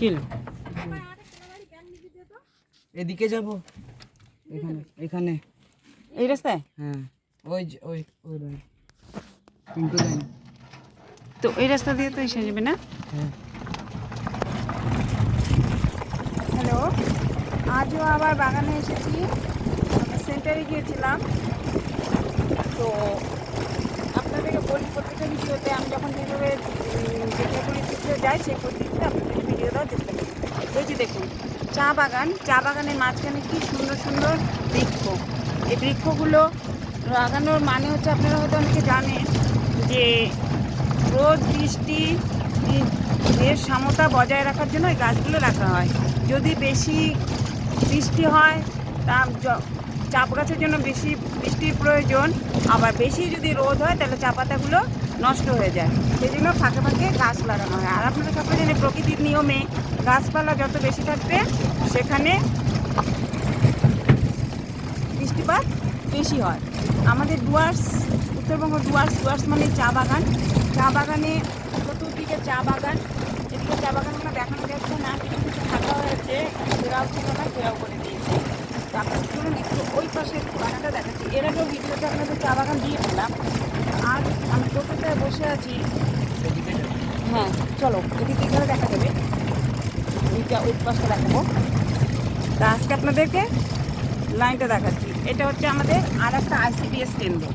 কিল? এদিকে যাব। এখানে এখানে। এই রাস্তায়? হ্যাঁ ওই যে- ওই ওই পিন্টু লাইন। তো এই রাস্তা দিয়ে তো এসে যাবে না? হ্যাঁ। হ্যালো আজও আবার বাগানে এসেছি। সেন্টারে গিয়েছিলাম। তো আপনাদেরকে বলি প্রত্যেকটা ভিডিওতে আমি যখন যেভাবে যেগুলো পরিস্থিতিতে যাই সেই পরিস্থিতিতে আপনাদের ভিডিও দেওয়ার চেষ্টা করি এই যে দেখুন, চা বাগান, চা বাগানের মাঝখানে কি সুন্দর সুন্দর বৃক্ষ। এই বৃক্ষগুলো লাগানোর মানে হচ্ছে আপনারা হয়তো অনেকে জানেন যে রোদ, বৃষ্টি, এর সমতা বজায় রাখার জন্য এই গাছগুলো রাখা হয়। যদি বেশি বৃষ্টি হয়, তা জ- চা গাছের জন্য বেশি বৃষ্টির প্রয়োজন। আবার বেশি যদি রোদ হয়, তাহলে চা পাতাগুলো নষ্ট হয়ে যায়। সেই জন্য ফাঁকে ফাঁকে গাছ লাগানো হয়। আর আপনারা সকলে জানেন, প্রকৃতির নিয়মে গাছপালা যত বেশি থাকবে, সেখানে বৃষ্টিপাত বেশি হয়। আমাদের ডুয়ার্স, উত্তরবঙ্গ ডুয়ার্স ডুয়ার্স মানে চা বাগান। চা বাগানে চতুর্দিকে চা বাগান। এদিকে চা বাগানগুলো দেখানো যাচ্ছে না কিছু কিছু ফাঁকা হয়েছে, ঘেরাও ছিল না, ঘেরাও করে ধরুন একটু ওই পাশে বাগানটা দেখাচ্ছি। এর আগেও ভিডিওতে আপনাদের চা বাগান দিয়েছিলাম। আর আমি টোটোতে বসে আছি। হ্যাঁ চলো, এদিকে গেলে দেখা যাবে। ওইটা ওই পাশটা দেখাবো। তা আজকে আপনাদেরকে লাইনটা দেখাচ্ছি। এটা হচ্ছে আমাদের আর একটা আইসিডিএস কেন্দ্র।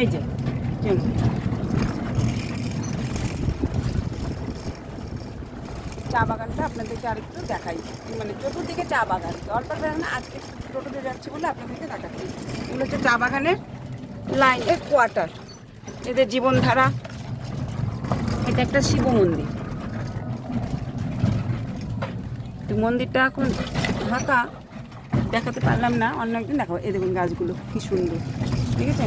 এই যে চলুন। চা বাগানটা আপনাদেরকে আরেকটু দেখাই। মানে চতুর্দিকে চা বাগান। অল্প বাগান আজকে টোটোতে যাচ্ছি বলে আপনাদেরকে দেখাচ্ছি। এগুলো হচ্ছে চা বাগানের লাইনের কোয়ার্টার এদের জীবনধারা। এটা একটা শিব মন্দির। মন্দিরটা এখন ঢাকা দেখাতে পারলাম না। অন্য একদিন দেখাবো। এ দেখুন গাছগুলো, কি সুন্দর। ঠিক আছে?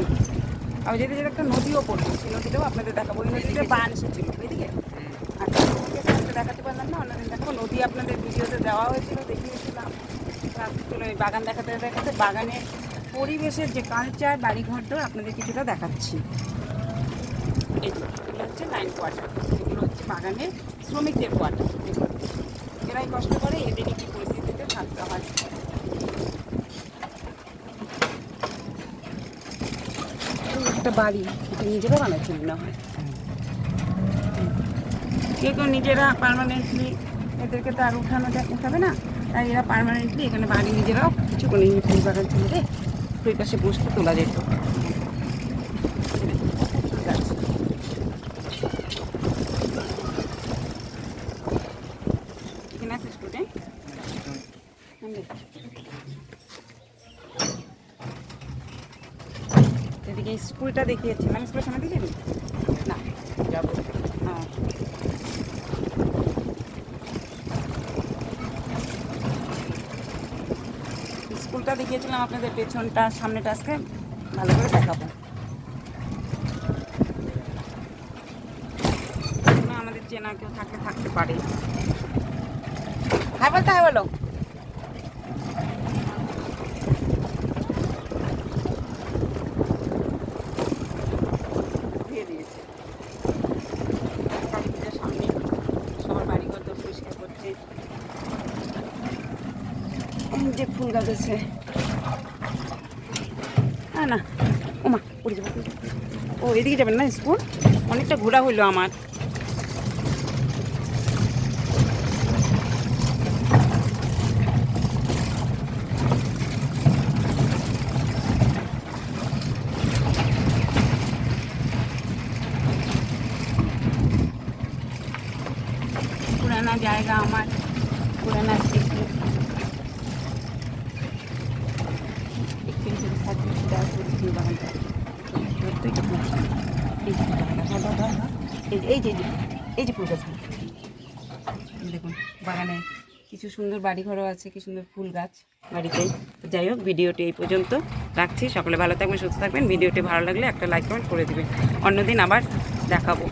আর যেতে যেতে একটা নদীও পড়ছে। সেই নদীটাও আপনাদের দেখাবো। ওই নদীতে বান এসেছিল। এদিকে? আজকে দেখাতে পারলাম না, অন্যদিন দেখাবো। নদী আপনাদের ভিডিওতে দেওয়া হয়েছিল, দেখিয়েছিলাম। চলো এই বাগান দেখাতে দেখাতে বাগানে পরিবেশের যে কালচার বাড়িঘর, দর, আপনাদের কিছুটা দেখাচ্ছি। এগুলো হচ্ছে লাইন কোয়ার্টার এগুলো হচ্ছে বাগানে শ্রমিকদের কোয়ার্টার এরাই কষ্ট করে এদেরই কি পরিস্থিতিতে থাকতে হয়। একটা বাড়ি নিজেরা বানাচ্ছে মনে হয়। কেউ কেউ নিজেরা পার্মানেন্টলি এদেরকে তো আর উঠানো উঠাবে না তাই এরা পার্মানেন্টলি এখানে বাড়ি নিজেরাও কিছু করে ফুল বাগান ছিল রে ওই পাশে বসতে তোলা যেত। এদিকে স্কুলটা দেখিয়েছিলাম স্কুলের সামনে দিয়ে না। যাব। হ্যাঁ। স্কুলটা দেখিয়েছিলাম আপনাদের পেছনটা, সামনেটা আজকে ভালো করে দেখাবো। আমাদের চেনা কেউ থাকলে থাকতে পারে। হ্যাঁ বলতে হ্যাঁ বলো দিয়ে দিয়েছে কালী পূজার সামনে সবার বাড়িঘর তো পরিষ্কার করছে এই যে ফুল গাছ আছে না না ওমা পড়ে যাব। ও, এদিকে যাবেন না স্কুল? অনেকটা ঘোরা হইল আমার। পুরানা জায়গা আমার, পুরানা স্মৃতি একটু হিসেবে সাজিয়ে দেওয়া হয়েছে ফুল বাগানটা। প্রত্যেক মাসে। এই যে। এই যে- দেখুন, বাগানে কিছু সুন্দর বাড়ি ঘরও আছে কি সুন্দর ফুল গাছ, বাড়িতে। যাই হোক, ভিডিওটি এই পর্যন্ত রাখছি। সকলে ভালো থাকবেন, সুস্থ থাকবেন। ভিডিওটি ভালো লাগলে একটা লাইক কমেন্ট করে দেবেন। অন্যদিন আবার দেখাবো।